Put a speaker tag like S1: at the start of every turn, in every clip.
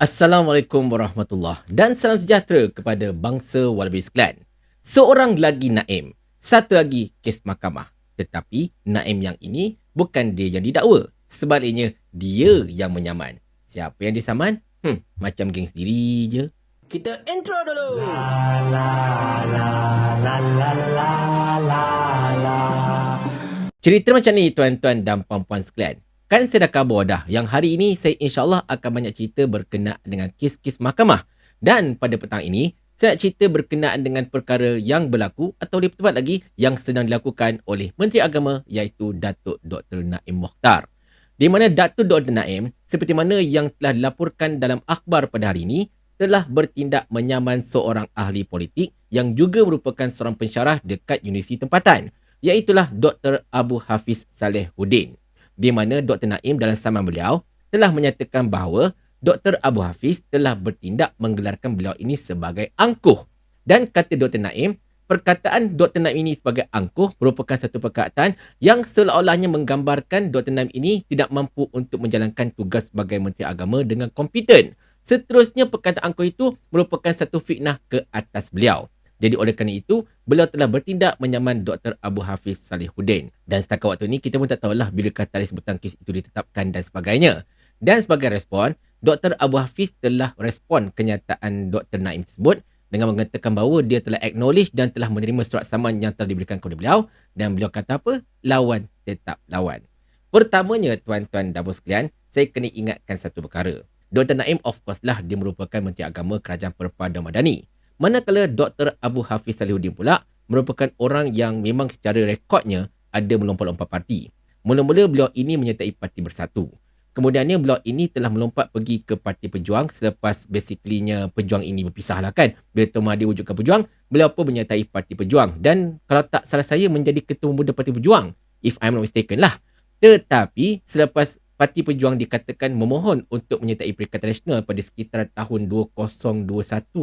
S1: Assalamualaikum warahmatullahi dan salam sejahtera kepada bangsa Wallabies Clan. Seorang lagi Naim, satu lagi kes mahkamah. Tetapi Naim yang ini bukan dia yang didakwa. Sebaliknya, dia yang menyaman. Siapa yang disaman? Hmm, macam geng sendiri je. Kita intro dulu. Cerita macam ni tuan-tuan dan puan-puan sekalian. Kan saya dah khabar dah yang hari ini saya insyaAllah akan banyak cerita berkenaan dengan kes-kes mahkamah. Dan pada petang ini, saya nak cerita berkenaan dengan perkara yang berlaku atau lebih tepat lagi yang sedang dilakukan oleh Menteri Agama iaitu Datuk Dr. Naim Mokhtar. Di mana Datuk Dr. Naim, seperti mana yang telah dilaporkan dalam akhbar pada hari ini, telah bertindak menyaman seorang ahli politik yang juga merupakan seorang pensyarah dekat universiti tempatan iaitulah Dr. Abu Hafiz Saleh Huddin. Di mana Dr. Naim dalam saman beliau telah menyatakan bahawa Dr. Abu Hafiz telah bertindak menggelarkan beliau ini sebagai angkuh. Dan kata Dr. Naim, perkataan Dr. Naim ini sebagai angkuh merupakan satu perkataan yang seolah-olahnya menggambarkan Dr. Naim ini tidak mampu untuk menjalankan tugas sebagai Menteri Agama dengan kompeten. Seterusnya perkataan angkuh itu merupakan satu fitnah ke atas beliau. Jadi oleh kerana itu, beliau telah bertindak menyaman Dr. Abu Hafiz Salihuddin. Dan setakat waktu ini, kita pun tak tahulah bila tarikh sebutan kes itu ditetapkan dan sebagainya. Dan sebagai respon, Dr. Abu Hafiz telah respon kenyataan Dr. Naim tersebut dengan mengatakan bahawa dia telah acknowledge dan telah menerima surat saman yang telah diberikan kepada beliau. Dan beliau kata apa? Lawan tetap lawan. Pertamanya, tuan-tuan dan sekalian, saya kena ingatkan satu perkara. Dr. Naim of course lah dia merupakan Menteri Agama Kerajaan Perpada Madani. Manakala Dr. Abu Hafiz Salihuddin pula merupakan orang yang memang secara rekodnya ada melompat-lompat parti. Mula-mula beliau ini menyertai Parti Bersatu. Kemudiannya beliau ini telah melompat pergi ke Parti Pejuang selepas basically-nya Pejuang ini berpisah lah kan. Bila Tuan Mahathir wujudkan Pejuang, beliau pun menyertai Parti Pejuang. Dan kalau tak salah saya menjadi ketua muda Parti Pejuang. If I'm not mistaken lah. Tetapi selepas Parti Pejuang dikatakan memohon untuk menyertai Perikatan Nasional pada sekitar tahun 2021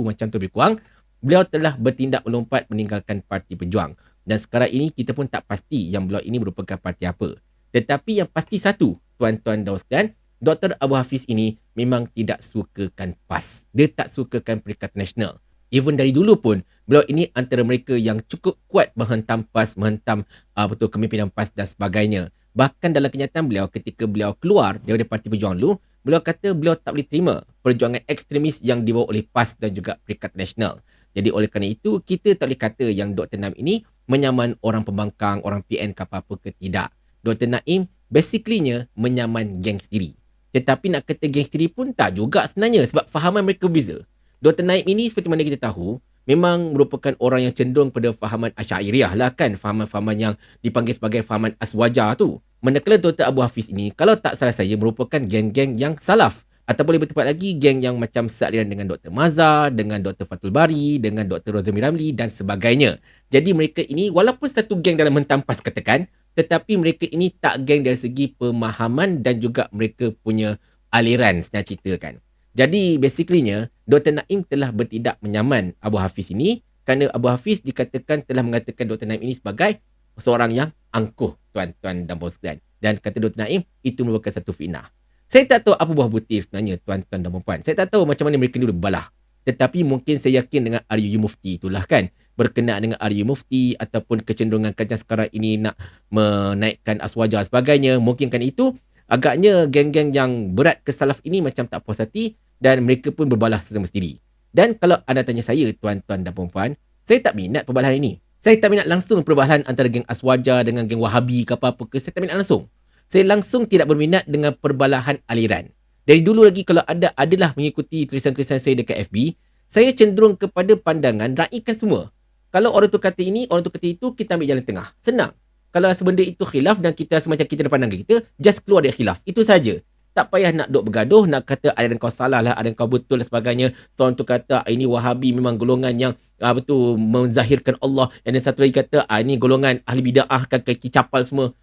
S1: macam tu lebih kurang, beliau telah bertindak melompat meninggalkan Parti Pejuang. Dan sekarang ini kita pun tak pasti yang beliau ini merupakan parti apa. Tetapi yang pasti satu, tuan-tuan dan sekalian, Dr. Abu Hafiz ini memang tidak sukakan PAS. Dia tak sukakan Perikatan Nasional. Even dari dulu pun, beliau ini antara mereka yang cukup kuat menghentam PAS, menghentam uh, betul kemimpinan PAS dan sebagainya. Bahkan dalam kenyataan beliau ketika beliau keluar dari Parti Perjuangan dulu, beliau kata beliau tak boleh terima perjuangan ekstremis yang dibawa oleh PAS dan juga Perikat Nasional. Jadi oleh kerana itu, kita tak boleh kata yang Dr. Naim ini menyaman orang pembangkang, orang PN ke apa-apa ke tidak. Dr. Naim basically-nya menyaman geng sendiri. Tetapi nak kata geng sendiri pun tak juga sebenarnya sebab fahaman mereka berbeza. Dr. Naim ini seperti mana kita tahu, memang merupakan orang yang cenderung pada fahaman Asy'ariyah lah kan, fahaman-fahaman yang dipanggil sebagai fahaman Aswaja tu. Manakala Dr. Abu Hafiz ini, kalau tak salah saya, merupakan geng-geng yang salaf. Ataupun lebih tepat lagi, geng yang macam sealiran dengan Dr. Mazhar, dengan Dr. Fatul Bari, dengan Dr. Rozami Ramli dan sebagainya. Jadi mereka ini, walaupun satu geng dalam mentampas katakan, tetapi mereka ini tak geng dari segi pemahaman dan juga mereka punya aliran senang ceritakan. Jadi basically-nya, Dr. Naim telah bertindak menyaman Abu Hafiz ini kerana Abu Hafiz dikatakan telah mengatakan Dr. Naim ini sebagai seorang yang angkuh tuan-tuan dan puan sekalian. Dan kata Dr. Naim, itu merupakan satu fitnah. Saya tak tahu apa buah butir sebenarnya tuan-tuan dan puan. Saya tak tahu macam mana mereka ni berbalah. Tetapi mungkin saya yakin dengan RUU Mufti itulah kan. Berkenaan dengan RUU Mufti ataupun kecenderungan kerajaan sekarang ini nak menaikkan aswaja dan sebagainya. Mungkin kan itu agaknya geng-geng yang berat ke salaf ini macam tak puas hati dan mereka pun berbalah sesama sendiri. Dan kalau anda tanya saya tuan-tuan dan puan saya tak minat perbalahan ini. Saya tak minat langsung perubahan antara geng Aswaja dengan geng Wahabi ke apa-apa ke. Saya tak minat langsung. Saya langsung tidak berminat dengan perbalahan aliran. Dari dulu lagi kalau ada adalah mengikuti tulisan-tulisan saya dekat FB, saya cenderung kepada pandangan raihkan semua. Kalau orang tu kata ini, orang tu kata itu, kita ambil jalan tengah. Senang. Kalau sebenda itu khilaf dan kita semacam kita ada pandangan kita, just keluar dari khilaf. Itu saja. Tak payah nak duk bergaduh nak kata ada yang kau salah lah ada yang kau betul dan sebagainya. Seorang tu kata ini wahabi memang golongan yang ah, betul menzahirkan Allah. Dan yang satu lagi kata ini golongan ahli bida'ah kan kaki capal semua.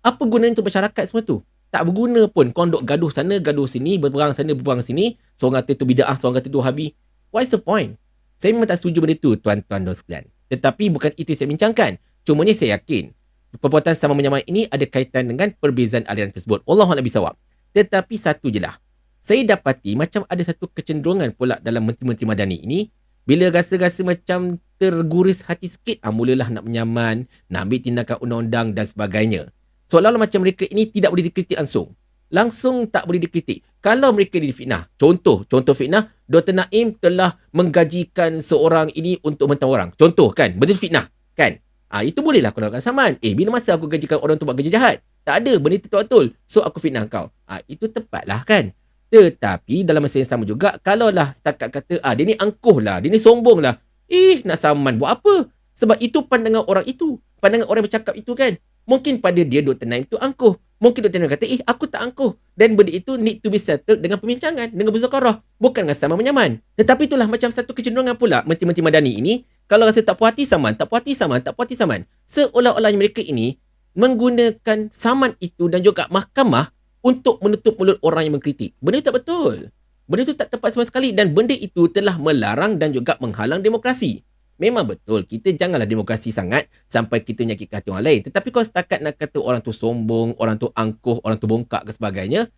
S1: Apa guna untuk masyarakat semua tu? Tak berguna pun. Kau gaduh sana gaduh sini berperang sana berperang sini. Seorang kata itu bida'ah seorang kata itu wahabi. What's the point? Saya memang tak setuju benda tu tuan-tuan dan sekalian. Tetapi bukan itu yang saya bincangkan. Cumanya saya yakin perbuatan sama menyamai ini ada kaitan dengan perbezaan aliran tersebut Allah Nabi Sawab tetapi satu je lah. saya dapati macam ada satu kecenderungan pula dalam menteri-menteri madani ini bila rasa-rasa macam terguris hati sikit, ah, mulalah nak menyaman, nak ambil tindakan undang-undang dan sebagainya. Seolah-olah macam mereka ini tidak boleh dikritik langsung. Langsung tak boleh dikritik. Kalau mereka difitnah, contoh, contoh fitnah, Dr. Naim telah menggajikan seorang ini untuk mentang orang. Contoh kan, betul fitnah kan? Ah itu bolehlah aku lakukan saman. Eh, bila masa aku gajikan orang tu buat kerja jahat? Tak ada, benda itu betul. So, aku fitnah kau. Ah itu tepatlah kan? Tetapi dalam masa yang sama juga, kalaulah setakat kata, ah dia ni angkuh lah, dia ni sombong lah. Eh, nak saman buat apa? Sebab itu pandangan orang itu. Pandangan orang yang bercakap itu kan. Mungkin pada dia Dr. Naim tu angkuh. Mungkin Dr. Naim kata, eh aku tak angkuh. Dan benda itu need to be settled dengan perbincangan, dengan berzakarah. Bukan dengan sama menyaman. Tetapi itulah macam satu kecenderungan pula menteri-menteri madani ini. Kalau rasa tak puas hati saman, tak puas hati saman, tak puas hati saman. Seolah-olahnya mereka ini menggunakan saman itu dan juga mahkamah untuk menutup mulut orang yang mengkritik. Benda itu tak betul. Benda itu tak tepat sama sekali dan benda itu telah melarang dan juga menghalang demokrasi. Memang betul, kita janganlah demokrasi sangat sampai kita menyakitkan hati orang lain. Tetapi kalau setakat nak kata orang tu sombong, orang tu angkuh, orang tu bongkak ke sebagainya,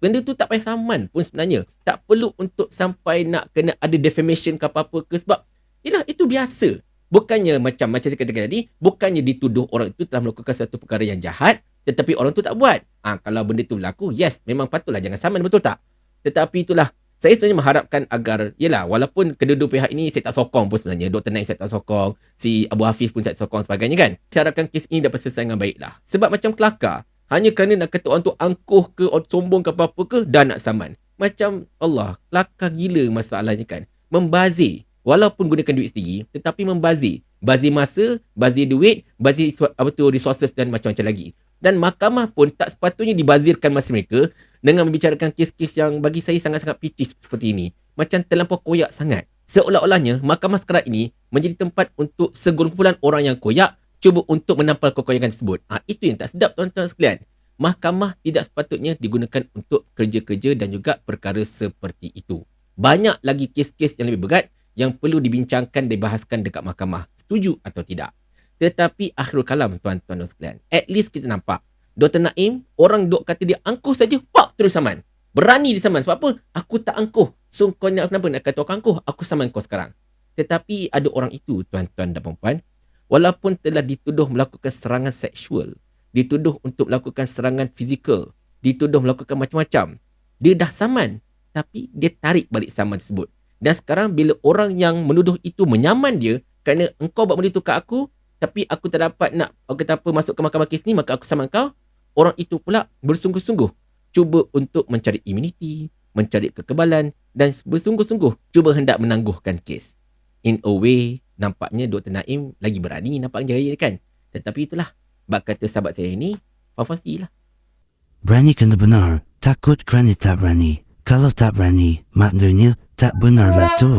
S1: benda tu tak payah saman pun sebenarnya. Tak perlu untuk sampai nak kena ada defamation ke apa-apa ke sebab Yelah, itu biasa. Bukannya macam macam saya katakan tadi, bukannya dituduh orang itu telah melakukan satu perkara yang jahat, tetapi orang tu tak buat. Ha, kalau benda tu berlaku, yes, memang patutlah jangan saman betul tak? Tetapi itulah saya sebenarnya mengharapkan agar yalah walaupun kedua-dua pihak ini saya tak sokong pun sebenarnya Dr. Naik saya tak sokong si Abu Hafiz pun saya tak sokong sebagainya kan saya harapkan kes ini dapat selesai dengan baik lah sebab macam kelakar hanya kerana nak kata orang tu angkuh ke orang sombong ke apa-apa ke dah nak saman macam Allah kelakar gila masalahnya kan membazir walaupun gunakan duit sendiri tetapi membazir bazir masa bazir duit bazir apa tu resources dan macam-macam lagi dan mahkamah pun tak sepatutnya dibazirkan masa mereka dengan membicarakan kes-kes yang bagi saya sangat-sangat picis seperti ini. Macam terlampau koyak sangat. Seolah-olahnya mahkamah sekarang ini menjadi tempat untuk segumpulan orang yang koyak cuba untuk menampal kekoyakan tersebut. Ha, itu yang tak sedap tuan-tuan sekalian. Mahkamah tidak sepatutnya digunakan untuk kerja-kerja dan juga perkara seperti itu. Banyak lagi kes-kes yang lebih berat yang perlu dibincangkan dibahaskan dekat mahkamah. Setuju atau tidak? Tetapi akhirul kalam tuan-tuan dan sekalian. At least kita nampak. Dr. Naim, orang duk kata dia angkuh saja, pak terus saman. Berani dia saman. Sebab apa? Aku tak angkuh. So kau nak kenapa nak kata aku angkuh? Aku saman kau sekarang. Tetapi ada orang itu tuan-tuan dan puan Walaupun telah dituduh melakukan serangan seksual. Dituduh untuk melakukan serangan fizikal. Dituduh melakukan macam-macam. Dia dah saman. Tapi dia tarik balik saman tersebut. Dan sekarang bila orang yang menuduh itu menyaman dia kerana engkau buat benda itu kat aku tapi aku tak dapat nak kata apa masuk ke mahkamah kes ni maka aku saman kau orang itu pula bersungguh-sungguh cuba untuk mencari imuniti mencari kekebalan dan bersungguh-sungguh cuba hendak menangguhkan kes in a way nampaknya Dr. Naim lagi berani nampak jaya kan tetapi itulah bak kata sahabat saya ini fafasi lah
S2: Berani kena benar, takut kerana tak berani. Kalau tak berani, maknanya tak benar lah tu.